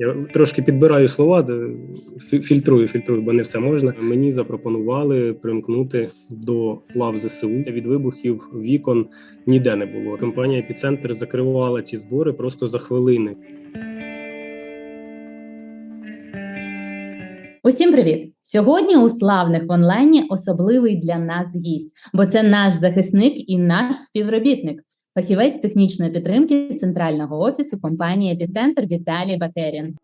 Я трошки підбираю слова, фільтрую, фільтрую, бо не все можна. Мені запропонували примкнути до лав ЗСУ. Від вибухів вікон ніде не було. Компанія Епіцентр закривала ці збори просто за хвилини. Усім привіт! Сьогодні у славних в онлайні особливий для нас гість, бо це наш захисник і наш співробітник, фахівець технічної підтримки центрального офісу компанії Епіцентр Віталій Батерін.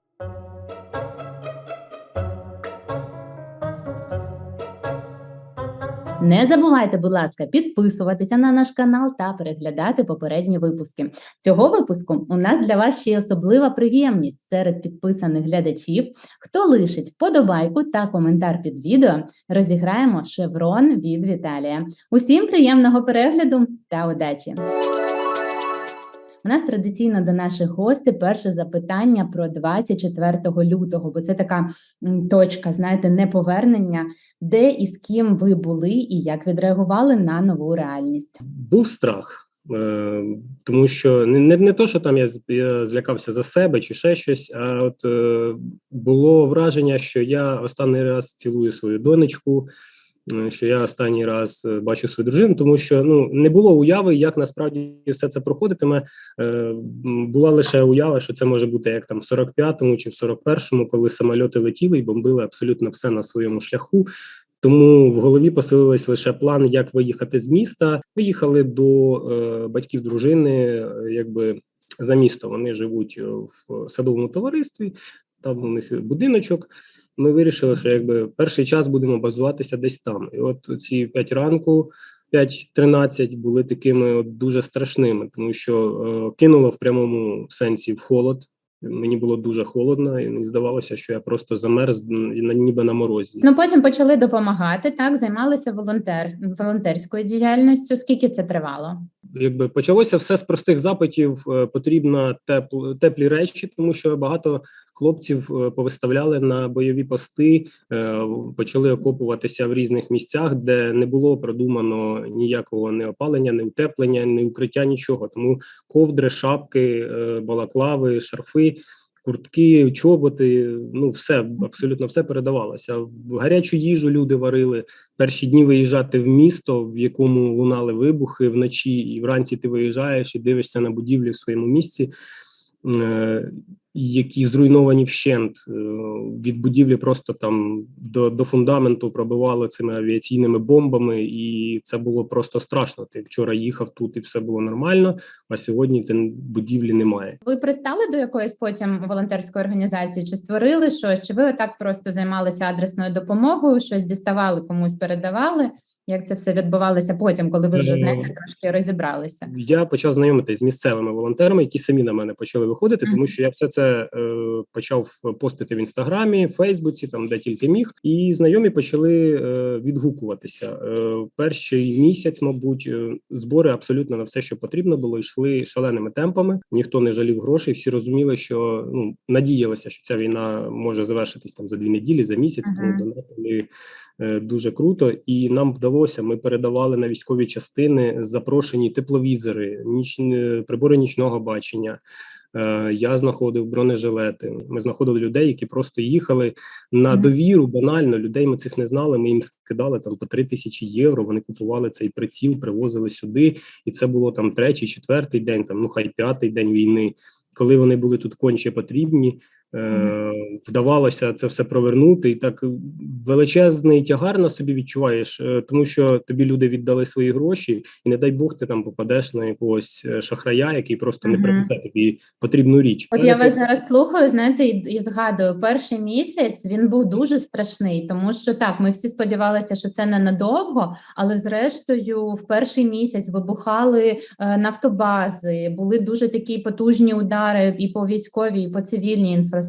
Не забувайте, будь ласка, підписуватися на наш канал та переглядати попередні випуски. Цього випуску у нас для вас ще й особлива приємність серед підписаних глядачів. Хто лишить вподобайку та коментар під відео, розіграємо шеврон від Віталія. Усім приємного перегляду та удачі! У нас традиційно до наших гостей перше запитання про 24 лютого, бо це така точка, знаєте, неповернення, де і з ким ви були, і як відреагували на нову реальність. Був страх, е, тому що не, не, то, що там я злякався за себе чи ще щось, а от е, було враження, що я останній раз цілую свою донечку. Е, Що я останній раз е, бачу свою дружину, тому що ну не було уяви, як насправді все це проходитиме. Е, була лише уява, що це може бути як там в 45-му чи в 41-му, коли самольоти летіли і бомбили абсолютно все на своєму шляху. Тому в голові поселилась лише план, як виїхати з міста. Виїхали до е, батьків дружини, якби за місто. Вони живуть в садовому товаристві. Там у них будиночок. Ми вирішили, що якби перший час будемо базуватися десь там. І от ці 5 ранку, 5.13 були такими от дуже страшними, тому що е, кинуло в прямому сенсі в холод. Мені було дуже холодно, і мені здавалося, що я просто замерз ніби на морозі. Ну потім почали допомагати. Так займалися волонтер волонтерською діяльністю. Скільки це тривало? якби почалося все з простих запитів. е, Потрібно тепл, теплі речі, тому що багато хлопців е, повиставляли на бойові пости, е, почали окопуватися в різних місцях, де не було продумано ніякого не опалення, не утеплення, не укриття, нічого. Тому ковдри, шапки, е, балаклави, шарфи. Куртки, чоботи, ну все абсолютно все передавалося. Гарячу їжу люди варили, перші дні виїжджати в місто, в якому лунали вибухи вночі, і вранці ти виїжджаєш і дивишся на будівлі в своєму місці, які зруйновані вщент. Е, від будівлі просто там до, до фундаменту пробивало цими авіаційними бомбами, і це було просто страшно. Ти вчора їхав тут, і все було нормально. А сьогодні ти будівлі немає. Ви пристали до якоїсь потім волонтерської організації? Чи створили щось? Чи ви отак просто займалися адресною допомогою? Щось діставали, комусь передавали? Як це все відбувалося потім, коли ви вже Е, знаєте трошки розібралися? Я почав знайомитись з місцевими волонтерами, які самі на мене почали виходити, тому що я все це е, почав постити в інстаграмі, Фейсбуці, там де тільки міг, і знайомі почали е, відгукуватися. Е, перший місяць, мабуть, е, збори абсолютно на все, що потрібно було, йшли шаленими темпами. Ніхто не жалів грошей. Всі розуміли, що ну надіялися, що ця війна може завершитись там за дві неділі, за місяць. Мгм. Тому донатили дуже круто, і нам вдалося. Ми передавали на військові частини запрошені тепловізори, ніч... е, прибори нічного бачення. Е, Я знаходив бронежилети. Ми знаходили людей, які просто їхали на довіру. Банально людей ми цих не знали. Ми їм скидали там по три тисячі євро. Вони купували цей приціл, привозили сюди, і це було там третій, четвертий день, там ну хай п'ятий день війни. Коли вони були тут конче потрібні, е, вдавалося це все провернути, і так величезний тягар на собі відчуваєш, е, тому що тобі люди віддали свої гроші, і не дай Бог ти там попадеш на якогось е, шахрая, який просто не привезе тобі потрібну річ. От я вас зараз слухаю, знаєте, і, згадую, перший місяць він був дуже страшний, тому що так, ми всі сподівалися, що це ненадовго, але зрештою, в перший місяць вибухали е, нафтобази, були дуже такі потужні удари і по військовій, і по цивільній інфраструктурі,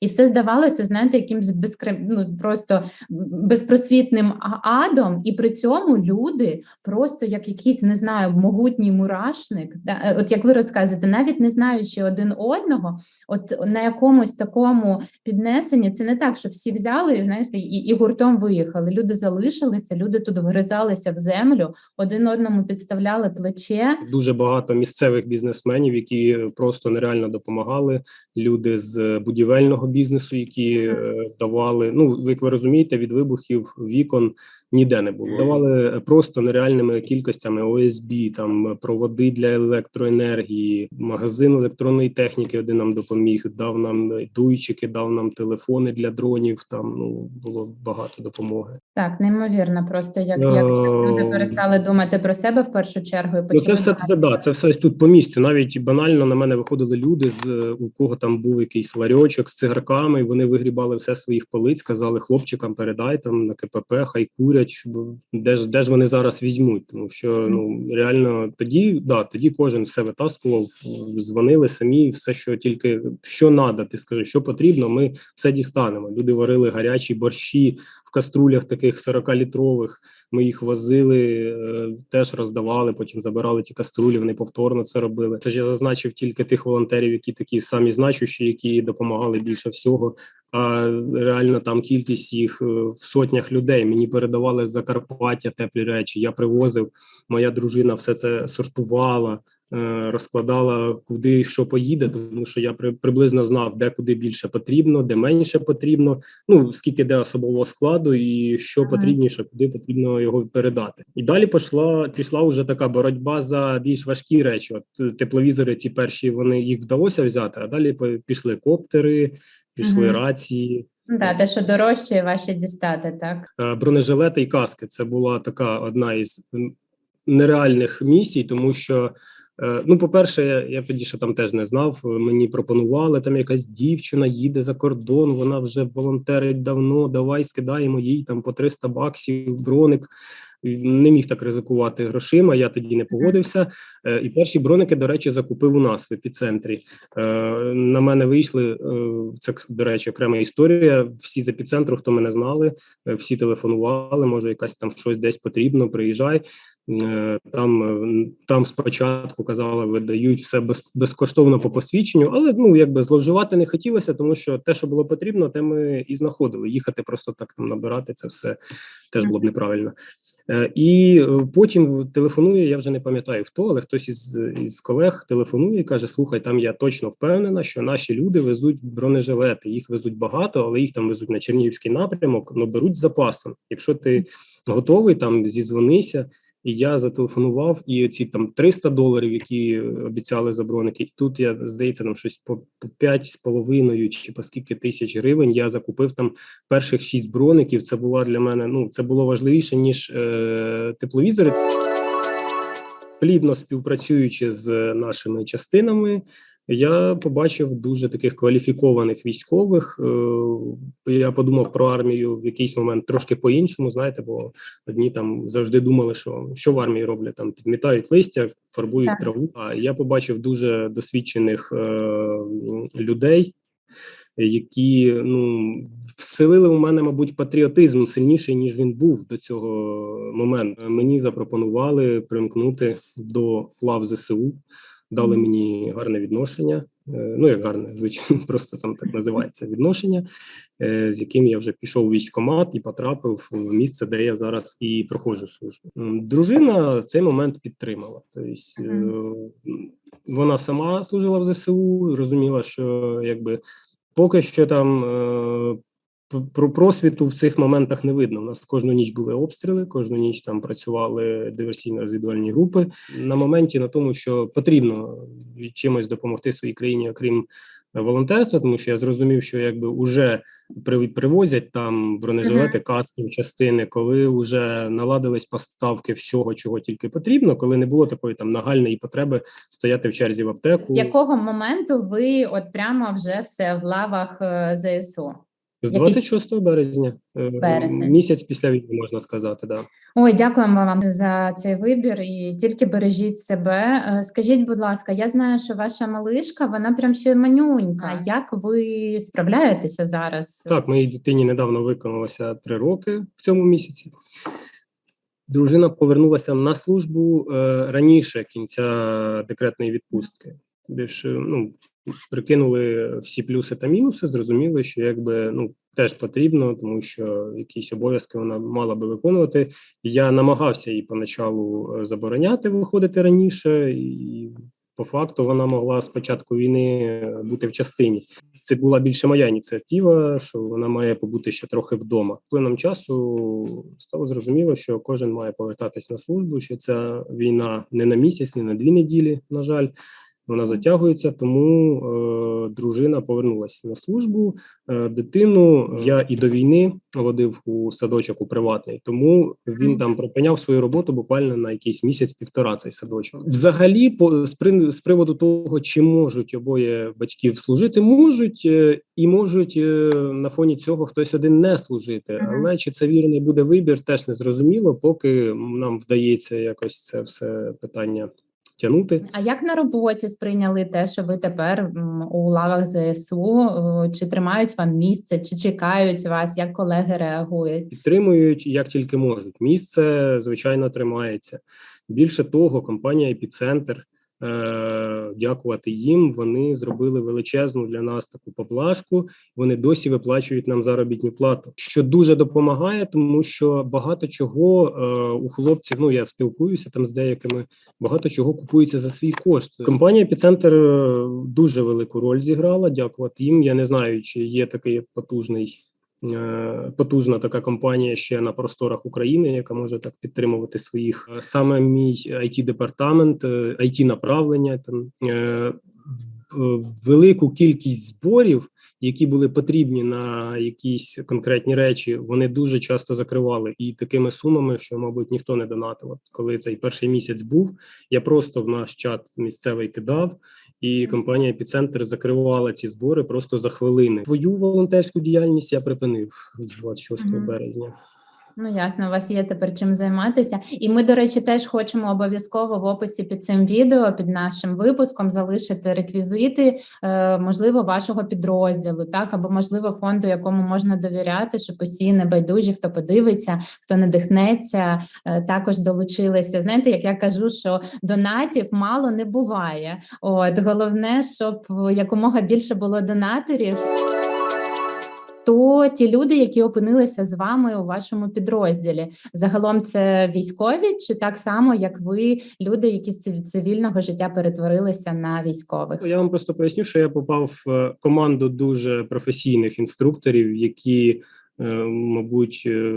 і все здавалося, знаєте, якимсь безкрим, ну просто безпросвітним адом, і при цьому люди просто як якийсь не знаю, могутній мурашник. Да? е, От як ви розказуєте, навіть не знаючи один одного, от на якомусь такому піднесенні, це не так, що всі взяли знаєте, і, і гуртом виїхали. Люди залишилися, люди тут вгризалися в землю, один одному підставляли плече. дуже багато місцевих бізнесменів, які просто нереально допомагали. Люди з будівельного бізнесу, які е, давали. Ну, як ви розумієте, від вибухів вікон ніде не було. Давали просто нереальними кількостями ОСБ, там проводи для електроенергії, магазин електронної техніки. Один нам допоміг, дав нам дуйчики, дав нам телефони для дронів. Там ну було багато допомоги. Так, неймовірно, просто як, як, як люди Е, перестали думати про себе в першу чергу і Ну, це все це да, це все ось тут по місцю. Навіть банально на мене виходили люди, з е, у кого там був якийсь ларьочок з цигарками. і Вони вигрібали все своїх полиць, сказали хлопчикам, передай там на КПП, хай курять. Щоб де ж де ж вони зараз візьмуть? Тому що ну реально тоді, да, тоді кожен все витаскував, дзвонили самі, все, що тільки що надо, ти скажи, що потрібно, ми все дістанемо. Люди варили гарячі борщі в каструлях таких 40-літрових. Ми їх возили, е, теж роздавали, потім забирали ті каструлі. Вони повторно це робили. Це ж я зазначив тільки тих волонтерів, які такі самі значущі, які допомагали більше всього. А реально там кількість їх е, в сотнях людей. Мені передавали з Закарпаття теплі речі. Я привозив. Моя дружина все це сортувала, розкладала куди що поїде, тому що я при, приблизно знав, де куди більше потрібно, де менше потрібно. Ну скільки де особового складу, і що Ага. потрібніше, куди потрібно його передати. І далі пішла пішла вже така боротьба за більш важкі речі. От е, тепловізори, ці перші вони їх вдалося взяти, а далі пішли коптери, пішли Мгм. рації. Ну, да, те, що дорожче, важче дістати, так. Е, бронежилети і каски. Це була така одна із нереальних місій, тому що. Е, Ну, по-перше, я, я тоді ще там теж не знав. е, Мені пропонували там якась дівчина їде за кордон. Вона вже волонтерить давно. Давай скидаємо їй там по 300 баксів броник. Не міг так ризикувати грошима. Я тоді не погодився. Е, І перші броники, до речі, закупив у нас в епіцентрі. На мене вийшли. Це до речі, окрема історія. Всі з епіцентру, хто мене знали, всі телефонували. Може, якась там щось десь потрібно. Приїжджай. Е, Там е, там спочатку казали, видають все без, безкоштовно по посвідченню, але ну якби зловживати не хотілося, тому що те, що було потрібно, те ми і знаходили. Їхати просто так там набирати це все теж було б неправильно. Е, І потім телефонує, я вже не пам'ятаю хто, але хтось із, із колег телефонує і каже: Слухай, там я точно впевнена, що наші люди везуть бронежилети. Їх везуть багато, але їх там везуть на Чернігівський напрямок, але беруть з запасом. Якщо ти готовий, там зізвонися. І я зателефонував, і ці там 300 доларів, які обіцяли за броники. І тут я здається, там щось по, по 5 з половиною чи по скільки тисяч гривень. Я закупив там перших 6 броників. Це була для мене. Ну це було важливіше ніж е, тепловізори. Плідно співпрацюючи з нашими частинами, я побачив дуже таких кваліфікованих військових. Е, Я подумав про армію в якийсь момент трошки по-іншому. Знаєте, бо одні там завжди думали, що що в армії роблять там підмітають листя, фарбують Так. траву. А я побачив дуже досвідчених е, людей, які ну вселили у мене, мабуть, патріотизм сильніший ніж він був до цього моменту. Мені запропонували примкнути до лав ЗСУ, дали мені гарне відношення. Е, Ну, як гарне, звичайно, просто там так називається відношення, е, з яким я вже пішов у військкомат і потрапив в місце, де я зараз і проходжу службу. Дружина цей момент підтримала. Тобто, е, вона сама служила в ЗСУ, розуміла, що якби поки що там про просвіту в цих моментах не видно. У нас кожну ніч були обстріли, кожну ніч там працювали диверсійно-розвідувальні групи. На моменті на тому, що потрібно чимось допомогти своїй країні, окрім волонтерства, тому що я зрозумів, що якби уже при, привозять там бронежилети, каски, частини, коли вже наладились поставки всього, чого тільки потрібно, коли не було такої там нагальної потреби стояти в черзі в аптеку. З якого моменту ви от прямо вже все в лавах е, ЗСУ? З Який- 26 березня, е, Березня. місяць після війни, можна сказати, да. Ой, дякуємо вам за цей вибір і тільки бережіть себе. Е, Скажіть, будь ласка, я знаю, що ваша малишка, вона прям ще манюнька. Як ви справляєтеся зараз? Так, моїй дитині недавно виконалося три роки в цьому місяці. Дружина повернулася на службу е, раніше кінця декретної відпустки. Більш ну прикинули всі плюси та мінуси, зрозуміли, що якби ну теж потрібно, тому що якісь обов'язки вона мала би виконувати. Я намагався їй поначалу е, забороняти виходити раніше, і по факту вона могла з початку війни е, бути в частині. це була більше моя ініціатива, що вона має побути ще трохи вдома. Плином часу стало зрозуміло, що кожен має повертатись на службу. Що ця війна не на місяць, не на дві неділі. На жаль, вона затягується. Тому е, дружина повернулася на службу. Е, дитину я і до війни водив у садочок у приватний, тому він там припиняв свою роботу буквально на якийсь місяць-півтора цей садочок. Взагалі, по з, при, з приводу того, чи можуть обоє батьків служити, можуть е, і можуть е, на фоні цього хтось один не служити. Але чи це вірний буде вибір, теж не зрозуміло, поки нам вдається якось це все питання тягнути. А як на роботі сприйняли те, що ви тепер у лавах ЗСУ? Чи тримають вам місце, чи чекають вас? Як колеги реагують? підтримують як тільки можуть. Місце звичайно тримається. Більше того, компанія Епіцентр. Е, дякувати їм. Вони зробили величезну для нас таку поблажку. Вони досі виплачують нам заробітну плату, що дуже допомагає, тому що багато чого е, у хлопців. Ну я спілкуюся там з деякими. Багато чого купується за свій кошт. Компанія Епіцентр е, дуже велику роль зіграла. Дякувати їм. Я не знаю, чи є такий потужний потужна така компанія ще на просторах України, яка може так підтримувати своїх Е, саме мій it департамент, it направлення там. е, Велику кількість зборів, які були потрібні на якісь конкретні речі, вони дуже часто закривали і такими сумами, що, мабуть, ніхто не донатив. От Коли цей перший місяць був, я просто в наш чат місцевий кидав, і компанія Епіцентр закривала ці збори просто за хвилини. Свою волонтерську діяльність я припинив з 26 Мгм. березня. Ну ясно, у вас є тепер чим займатися. І ми, до речі, теж хочемо обов'язково в описі під цим відео, під нашим випуском, залишити реквізити, е, можливо, вашого підрозділу, так або можливо фонду, якому можна довіряти, щоб усі небайдужі, хто подивиться, хто надихнеться, е, також долучилися. Знаєте, як я кажу, що донатів мало не буває. От головне, щоб якомога більше було донаторів. То ті люди, які опинилися з вами у вашому підрозділі, загалом це військові, чи так само, як ви, люди, які з циві- цивільного життя перетворилися на військових? Я вам просто поясню, що я попав в команду дуже професійних інструкторів, які, мабуть, е,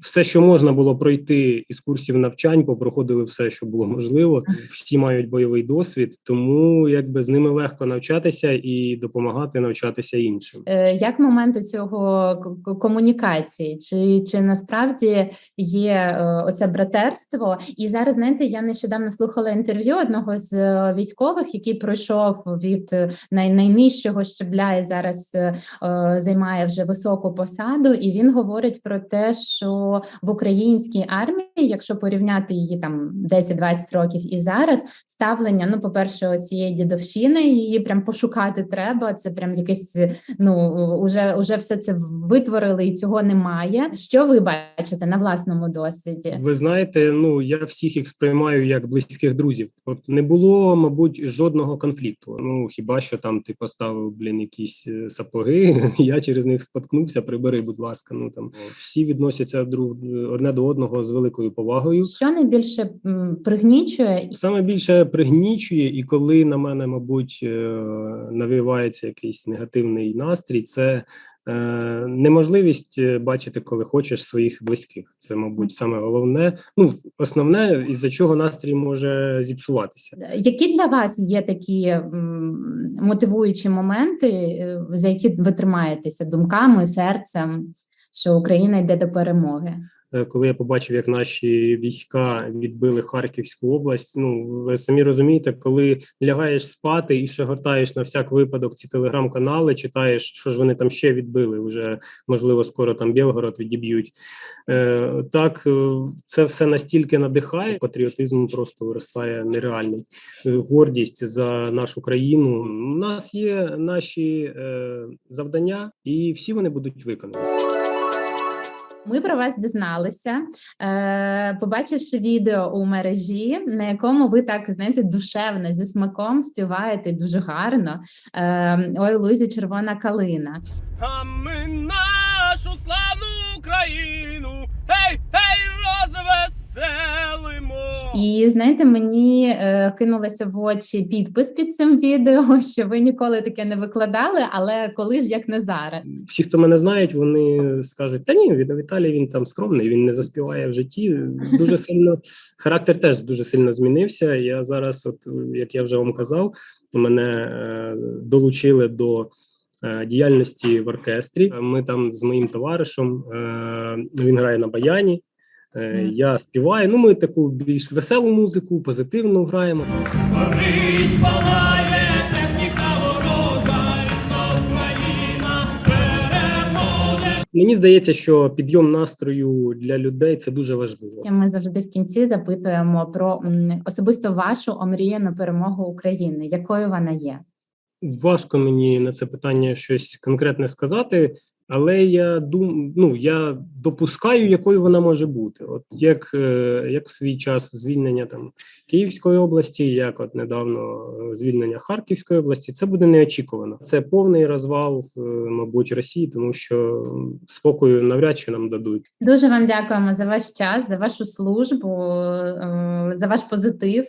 все, що можна було пройти із курсів навчань, попроходили все, що було можливо. Всі мають бойовий досвід, тому якби з ними легко навчатися і допомагати навчатися іншим. Е, Як момент цього комунікації, чи, чи насправді є е, оце братерство? І зараз знаєте, я нещодавно слухала інтерв'ю одного з е, військових, який пройшов від е, най, найнижчого щебля і зараз е, е, займає вже високу посаду. І він говорить про те, що в українській армії, якщо порівняти її там 10-20 років і зараз, ставлення, ну, по-перше, цієї дідовщини, її прям пошукати треба. Це прям якесь ну уже, уже все це витворили, і цього немає. Що ви бачите на власному досвіді? Ви знаєте, ну я всіх їх сприймаю як близьких друзів. От не було, мабуть, жодного конфлікту. Ну хіба що там ти поставив блін якісь е, сапоги, я через них споткнувся. Прибери, будь ласка. Ну там всі відносяться друг одне до одного з великою повагою. Що найбільше пригнічує Саме більше пригнічує, і коли на мене, мабуть, е, навівається якийсь негативний настрій, це неможливість е, бачити, коли хочеш своїх близьких. Це, мабуть, саме головне. Ну, основне, із-за чого настрій може зіпсуватися. які для вас є такі мотивуючі моменти, е, за які ви тримаєтеся думками, серцем, що Україна йде до перемоги? Е, Коли я побачив, як наші війська відбили Харківську область, ну ви самі розумієте, коли лягаєш спати і ще гортаєш на всяк випадок ці телеграм-канали, читаєш, що ж вони там ще відбили. Вже можливо, скоро там Білгород відіб'ють. Е, так е, це все настільки надихає. Патріотизм просто виростає нереальним. Е, Гордість за нашу країну. У нас є наші е, завдання, і всі вони будуть виконані. Ми про вас дізналися, е, побачивши відео у мережі, на якому ви так знаєте душевно зі смаком співаєте дуже гарно. Е, Ой, лузі червона калина. А ми нашу славну Україну, гей, гей, розвеселимо. І знаєте, мені е, кинулося в очі підпис під цим відео, що ви ніколи таке не викладали, але коли ж як не зараз. Всі, хто мене знають, вони скажуть: та ні, від Віталій він там скромний, він не заспіває в житті. Дуже сильно характер теж дуже сильно змінився. Я зараз, от як я вже вам казав, мене е, долучили до. е, Діяльності в оркестрі. Ми там з моїм товаришем. е, Він грає на баяні. Е, Я співаю. Ну, ми таку більш веселу музику, позитивну граємо. Горить, палає техніка ворожа, рідна Україна переможе. Мені здається, що підйом настрою для людей це дуже важливо. Ми завжди в кінці запитуємо про особисто вашу омріяну перемогу України. Якою вона є? Важко мені на це питання щось конкретне сказати, але я дум, ну я допускаю, якою вона може бути. От як, е, як в свій час звільнення там Київської області, як от недавно е, звільнення Харківської області, це буде неочікувано. Це повний розвал, е, мабуть, Росії, тому що спокою навряд чи нам дадуть. Дуже вам дякуємо за ваш час, за вашу службу, за ваш позитив.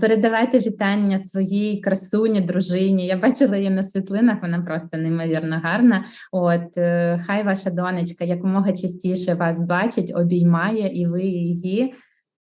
Передавайте вітання своїй красуні, дружині. Я бачила її на світлинах, вона просто неймовірно гарна. От хай ваша донечка якомога частіше вас бачить, обіймає, і ви її.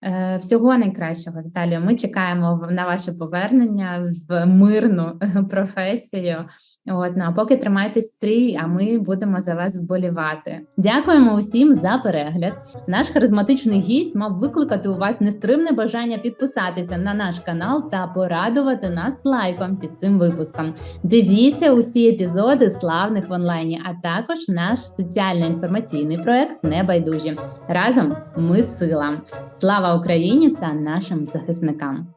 Е, Всього найкращого, Віталію. Ми чекаємо на ваше повернення в мирну професію. От, ну, а поки тримайтесь стрій, а ми будемо за вас вболівати. Дякуємо усім за перегляд. Наш харизматичний гість мав викликати у вас нестримне бажання підписатися на наш канал та порадувати нас лайком під цим випуском. Дивіться усі епізоди славних в онлайні, а також наш соціально-інформаційний проект Небайдужі. Разом ми сила. Україні та нашим захисникам!